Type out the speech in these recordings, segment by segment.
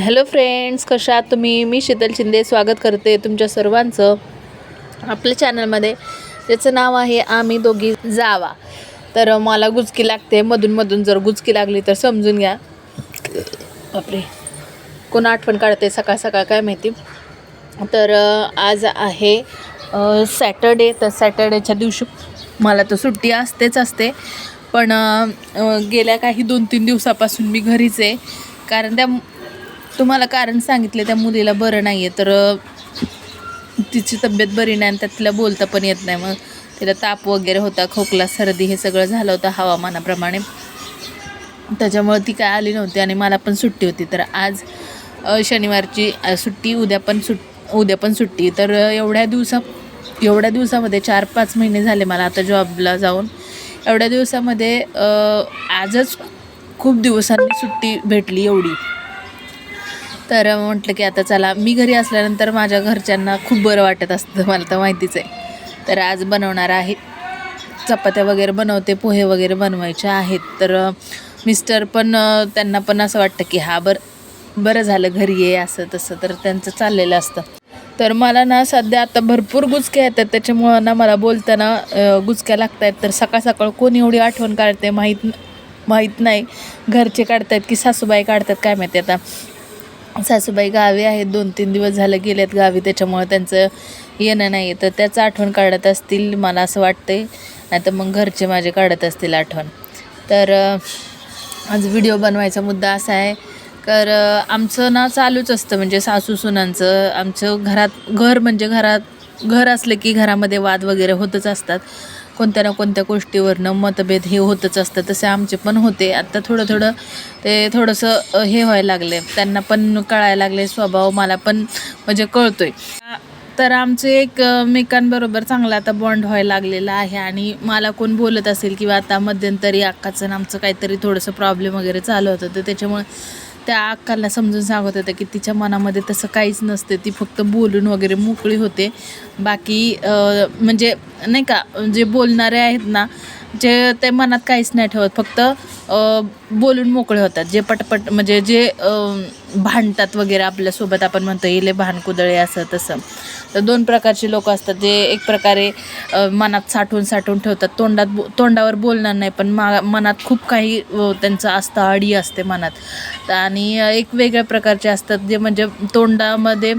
Hello friends कशा आहात तुम्ही? मी शीतल शिंदे स्वागत करते तुमच्या सर्वांचं आपल्या चॅनलमध्ये. त्याचं नाव आहे आम्ही दोघी जावा. तर मला गुचकी लागते मधून मधून जर गुचकी लागली तर समजून घ्या. बापरे. कोण आठवण काढते सकाळ सकाळ काय माहिती? तर आज आहे सॅटर्डे. तर सॅटर्डेच्या दिवशी मला तर सुट्टी असतेच असते. पण गेल्या काही दोन तीन दिवसापासून मी घरीच आहे. कारण त्या तुम्हाला कारण सांगितलं त्या मुलीला बरं नाही आहे तर तिची तब्येत बरी नाही आणि त्यात तिला बोलता पण येत नाही. मग तिला ताप वगैरे होता खोकला सर्दी हे सगळं झालं होतं हवामानाप्रमाणे. त्याच्यामुळं ती काय आली नव्हती आणि मला पण सुट्टी होती. तर आज शनिवारची सुट्टी उद्या पण सुट उद्या पण सुट्टी. तर एवढ्या दिवसा एवढ्या दिवसामध्ये चार पाच महिने झाले मला आता जॉबला जाऊन. एवढ्या दिवसामध्ये आजच खूप दिवसांनी सुट्टी भेटली एवढी. तर म्हटलं की आता चला मी घरी असल्यानंतर माझ्या घरच्यांना खूप बरं वाटत असतं मला तर माहितीच आहे. तर आज बनवणार आहे चपात्या वगैरे बनवते पोहे वगैरे बनवायचे आहेत. तर मिस्टर पण त्यांना पण असं वाटतं की हा बरं बरं झालं घरी ये असं तसं तर त्यांचं चाललेलं असतं. तर मला ना सध्या आता भरपूर गुचक्या येतात त्याच्यामुळं ना मला बोलताना गुचक्या लागत आहेत तर सकाळ सकाळ कोण एवढी आठवण काढते माहीत माहीत नाही. घरचे काढतात की सासूबाई काढतात काय माहिती आता. सासूबाई गावी आहेत. दोन तीन दिवस झालं गेलेत गावी. त्याच्यामुळं त्यांचं येणं नाही तर त्याचं आठवण काढत असतील मला असं वाटते नाही तर मग घरचे माझे काढत असतील आठवण. तर आज व्हिडिओ बनवायचा मुद्दा असा आहे. तर आमचं ना चालूच असतं. म्हणजे सासू सुनांचं. आमचं घरात घर म्हणजे घरात घर असलं की घरामध्ये वाद वगैरे होतच असतात. कोणत्या ना कोणत्या गोष्टीवरनं मतभेद हे होतच असतं तसे आमचे पण होते. आत्ता थोडं थोडं ते थोडंसं हे व्हायला लागले. त्यांना पण कळायला लागले. स्वभाव मला पण म्हणजे कळतोय. तर आमचे एक एकमेकांबरोबर चांगला आता बॉन्ड व्हायला लागलेला आहे. आणि मला कोण बोलत असेल किंवा आता मध्यंतरी अक्काचं आमचं काहीतरी थोडंसं प्रॉब्लेम वगैरे चालू होतं. तर त्याच्यामुळे त्या अक्काला समजून सांगत होतं की तिच्या मनामध्ये तसं काहीच नसते. ती फक्त बोलून वगैरे मोकळी होते. बाकी म्हणजे नाही का जे बोलणारे आहेत ना जे ते मनात काहीच नाही ठेवत. फक्त बोलून मोकळे होतात. जे पटपट म्हणजे जे भांडतात वगैरे आपल्यासोबत आपण म्हणतो इले भानकुदळे असं तसं. तर दोन प्रकारचे लोक असतात जे एक प्रकारे मनात साठवून साठवून ठेवतात. तोंडात बो तोंडावर बोलणार नाही पण मा मनात खूप काही त्यांचं असतं अडी असते मनात. आणि एक वेगळ्या प्रकारचे असतात जे म्हणजे तोंडामध्ये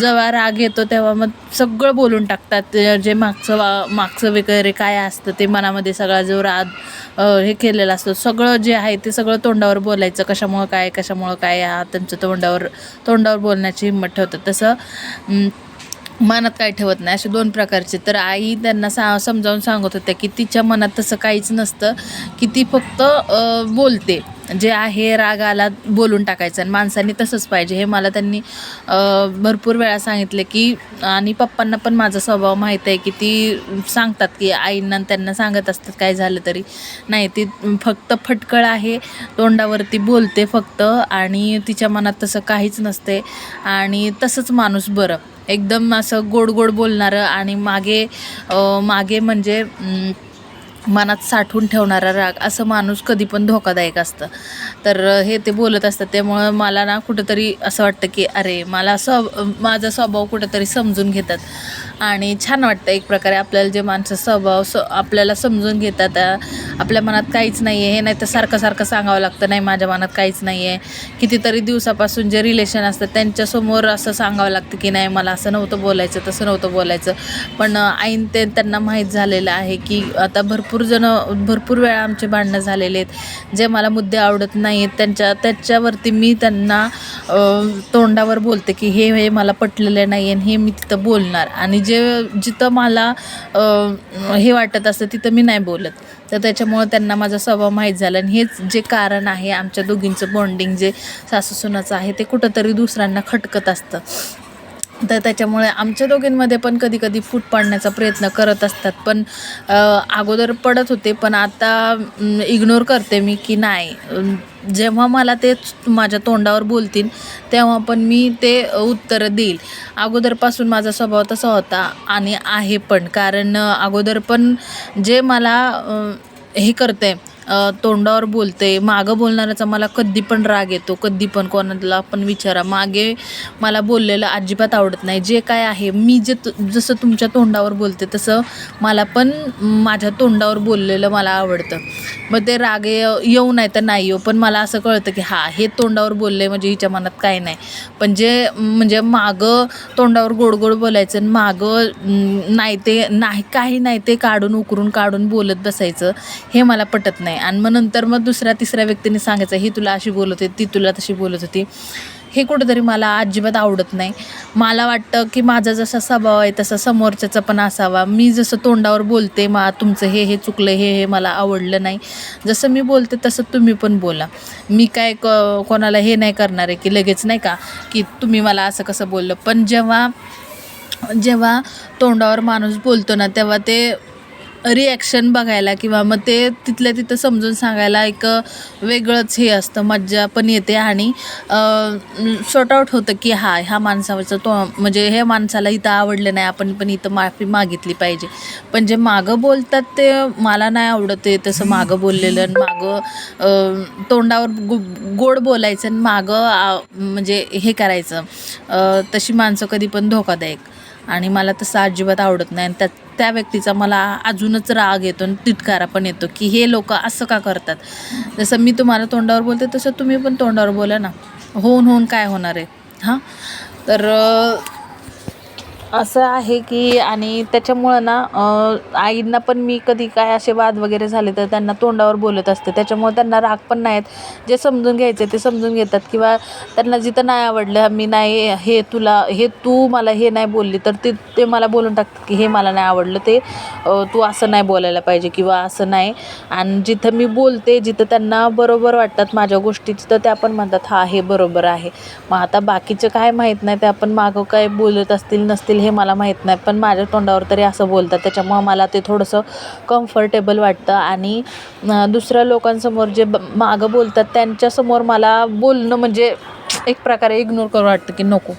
जेव्हा राग येतो तेव्हा मग सगळं बोलून टाकतात. ते जे मागचं वा मागचं वगैरे काय असतं ते मनामध्ये सगळा जो राग हे केलेलं असतं. सगळं जे आहे ते सगळं तोंडावर बोलायचं. कशामुळं काय कशामुळं काय हा त्यांचं तोंडावर तोंडावर बोलण्याची हिंमत ठेवतात. तसं मनात काय ठेवत नाही. असे दोन प्रकारचे. तर आई त्यांना सा समजावून सांगत होत्या की तिच्या मनात तसं काहीच नसतं. की ती फक्त बोलते. जे आहे राग आला बोलून टाकायचं आणि माणसांनी तसंच पाहिजे. हे मला त्यांनी भरपूर वेळा सांगितले की आणि पप्पांना पण माझा स्वभाव माहीत आहे की ती सांगतात की आईंना त्यांना सांगत असतात काय झालं तरी. नाही ती फक्त फटकळ आहे तोंडावरती बोलते फक्त आणि तिच्या मनात तसं काहीच नसते आणि तसंच माणूस बरं. एकदम असं गोड गोड बोलणारं आणि मागे मागे म्हणजे मनात साठवून ठेवणारा राग असं माणूस कधी पण धोकादायक असतं. तर हे ते बोलत असतात. त्यामुळं मला ना कुठंतरी असं वाटतं की अरे मला स्व माझा स्वभाव कुठंतरी समजून घेतात. आणि छान वाटतं एक प्रकारे आपल्याला जे माणसं स्वभाव स आपल्याला समजून घेतात आपल्या मनात काहीच नाही आहे हे नाही तर सारखं सारखं सांगावं लागतं नाही माझ्या मनात काहीच नाही आहे कितीतरी दिवसापासून जे रिलेशन असतं त्यांच्यासमोर असं सांगावं लागतं की नाही मला असं नव्हतं बोलायचं तसं नव्हतं बोलायचं. पण ऐन ते त्यांना माहीत झालेलं आहे की आता भरपूर जणं भरपूर वेळा आमचे भांडणं झालेले आहेत. जे मला मुद्दे आवडत नाही आहेत त्यांच्या त्याच्यावरती मी त्यांना तोंडावर बोलते की हे हे मला पटलेलं नाही आणि हे मी तिथं बोलणार. आणि जे जिथं मला हे वाटत असतं तिथं मी नाही बोलत. तर त्याच्यामुळं त्यांना माझा स्वभाव माहीत झाला आणि हेच जे कारण आहे आमच्या दोघींचं बॉन्डिंग जे सासूसुनाचं आहे ते कुठंतरी दुसऱ्यांना खटकत असतं. तर त्याच्यामुळे आमच्या दोघींमध्ये पण कधी कधी फूट पाडण्याचा प्रयत्न करत असतात. पण अगोदर पडत होते पण आता इग्नोर करते मी की नाही. जेव्हा मला ते माझ्या तोंडावर बोलतील तेव्हा पण मी ते उत्तर देईल. अगोदरपासून माझा स्वभाव तसा होता आणि आहे पण. कारण अगोदर पण जे मला हे करते तोंडावर बोलते. मागं बोलणाऱ्याचा मला कधी पण राग येतो कधी पण कोणाला पण विचारा. मागे मला बोललेलं अजिबात आवडत नाही. जे काय आहे मी जे तु- जसं तुमच्या तोंडावर बोलते तसं मला पण माझ्या तोंडावर बोललेलं मला आवडतं. मग ते राग येऊ नाही तर नाही येऊ. पण मला असं कळतं की हा हे तोंडावर बोलले म्हणजे हिच्या मनात काही नाही. पण जे म्हणजे मागं तोंडावर गोड गोड बोलायचं आणि मागं नाही ते नाही काही नाही ते काढून उकरून काढून बोलत बसायचं हे मला पटत नाही. आणि मग नंतर मग दुसऱ्या तिसऱ्या व्यक्तीने सांगायचं ही तुला अशी बोलत होती ती तुला तशी बोलत होती. हे कुठंतरी मला अजिबात आवडत नाही. मला वाटतं की माझा जसा स्वभाव आहे तसा समोरच्याचा पण असावा. मी जसं तोंडावर बोलते मा तुमचं हे हे चुकलं हे हे मला आवडलं नाही. जसं मी बोलते तसं तुम्ही पण बोला. मी काय क कोणाला हे नाही करणार आहे की लगेच नाही का की तुम्ही मला असं कसं बोललं. पण जेव्हा जेव्हा तोंडावर माणूस बोलतो ना तेव्हा ते रिॲक्शन बघायला किंवा मग ते तिथल्या तिथं समजून सांगायला एक वेगळंच हे असतं मज्जा पण येते. आणि शॉर्ट आउट होतं की हा ह्या माणसाचं तो म्हणजे हे माणसाला इथं आवडलं नाही आपण पण इथं माफी मागितली पाहिजे. पण जे मागं बोलतात ते मला नाही आवडत ते तसं मागं बोललेलं आणि मागं तोंडावर गो गोड बोलायचं आणि मागं म्हणजे हे करायचं. तशी माणसं कधी पण धोकादायक. आणि मला तसं अजिबात आवडत नाही आणि त्या त्या व्यक्तीचा मला अजूनच राग येतो आणि तिटकारा पण येतो की हे लोक असं का करतात? जसं मी तुम्हाला तोंडावर बोलते तसं तुम्ही पण तोंडावर बोला ना. होऊन होऊन काय होणार आहे? हां? तर असं आहे की आणि त्याच्यामुळं ना आईंना पण मी कधी काय असे वाद वगैरे झाले तर त्यांना तोंडावर बोलत असते. त्याच्यामुळे त्यांना राग पण नाहीत. जे समजून घ्यायचे ते समजून घेतात किंवा त्यांना जिथं नाही आवडलं मी नाही हे तुला हे तू मला हे नाही बोलली तर ते ते मला बोलून टाकतात की हे मला नाही आवडलं ते तू असं नाही बोलायला पाहिजे किंवा असं नाही. आणि जिथं मी बोलते जिथं त्यांना बरोबर वाटतात माझ्या गोष्टी तिथं त्या पण म्हणतात हा हे बरोबर आहे. मग आता बाकीचं काय माहीत नाही ते आपण मागं काय बोलत असतील नसतील हे मला माहीत नाही. पण माझ्या तोंडावर तरी असं बोलतात. त्याच्यामुळं मला ते थोडंसं कम्फर्टेबल वाटतं. आणि दुसऱ्या लोकांसमोर जे ब- मागं बोलतात त्यांच्यासमोर मला बोलणं म्हणजे एक प्रकारे इग्नोर करू वाटतं की नको.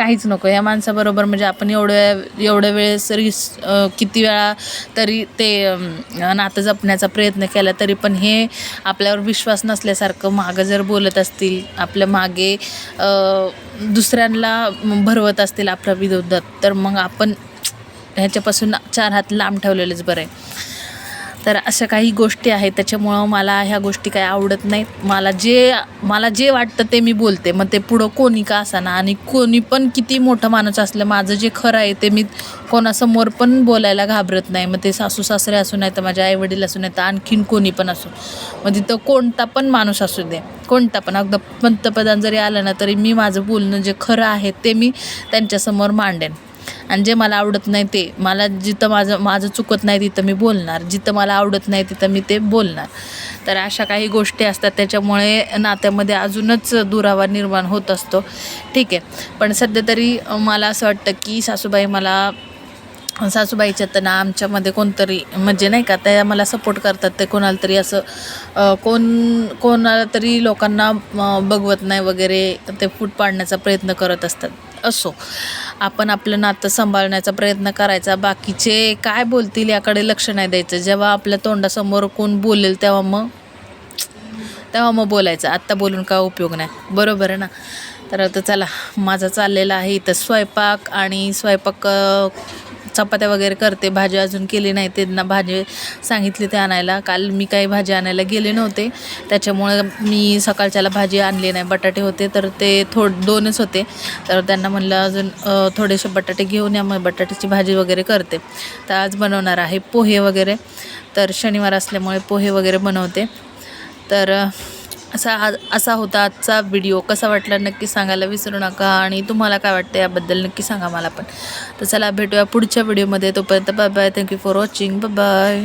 काहीच नको. या माणसाबरोबर म्हणजे आपण एवढ्या एवढ्या वेळेस रिस किती वेळा तरी ते नातं जपण्याचा प्रयत्न केला तरी पण हे आपल्यावर विश्वास नसल्यासारखं मागं जर बोलत असतील आपल्या मागे दुसऱ्यांना भरवत असतील आपल्या विरोधात तर मग आपण ह्याच्यापासून चार हात लांब ठेवलेलेच बरं आहे. तर अशा काही गोष्टी आहेत त्याच्यामुळं मला ह्या गोष्टी काही आवडत नाहीत. मला जे मला जे वाटतं ते मी बोलते. मग ते पुढं कोणी का असाना? आणि कोणी पण किती मोठं माणूस असलं माझं जे खरं आहे ते मी कोणासमोर पण बोलायला घाबरत नाही. मग ते सासू सासरे असू नाही तर माझे आईवडील असू नाही तर आणखीन कोणी पण असू. मग तिथं कोणता पण माणूस असू दे. कोणता पण. अगदी पंतप्रधान जरी आलं ना तरी मी माझं बोलणं जे खरं आहे ते मी त्यांच्यासमोर मांडेन. आणि जे मला आवडत नाही ते मला जिथं माझं माझं चुकत नाही तिथं मी बोलणार. जिथं मला आवडत नाही तिथं मी ते बोलणार. तर अशा काही गोष्टी असतात. त्याच्यामुळे नात्यामध्ये अजूनच दुरावा निर्माण होत असतो. ठीक आहे. पण सध्या तरी मला असं वाटतं की सासूबाई मला सासूबाईच्या तर ना आमच्यामध्ये कोणतरी म्हणजे नाही का त्या मला सपोर्ट करतात. ते कोणाला तरी असं कोण कोणाला तरी लोकांना बघवत नाही वगैरे ते फूट पाडण्याचा प्रयत्न करत असतात. असो. आपण आपलं नातं सांभाळण्याचा प्रयत्न करायचा. बाकीचे काय बोलतील याकडे लक्ष नाही द्यायचं. जेव्हा आपल्या तोंडासमोर कोण बोलेल तेव्हा मग तेव्हा मग बोलायचं. आत्ता बोलून काय उपयोग नाही. बरोबर आहे ना? तर आता चला माझा चाललेला आहे इथं स्वयंपाक आणि स्वयंपाक चपात्या वगैरे करते भाजी अजून केली नाही त्यांना भाजी सांगितली ते आणायला. काल मी काही भाजी आणायला गेले नव्हते त्याच्यामुळे मी सकाळच्याला भाजी आणली नाही. बटाटे होते तर ते थोड दोनच होते. तर त्यांना म्हणलं अजून थोडेसे बटाटे घेऊन या मग बटाट्याची भाजी वगैरे करते. तर आज बनवणार आहे पोहे वगैरे. तर शनिवार असल्यामुळे पोहे वगैरे बनवते. तर असा आज असा होता आजचा व्हिडिओ कसा वाटला नक्की सांगायला विसरू नका आणि तुम्हाला काय वाटतं याबद्दल नक्की सांगा मला पण. तर चला भेटूया पुढच्या व्हिडिओमध्ये तोपर्यंत bye bye thank you for watching bye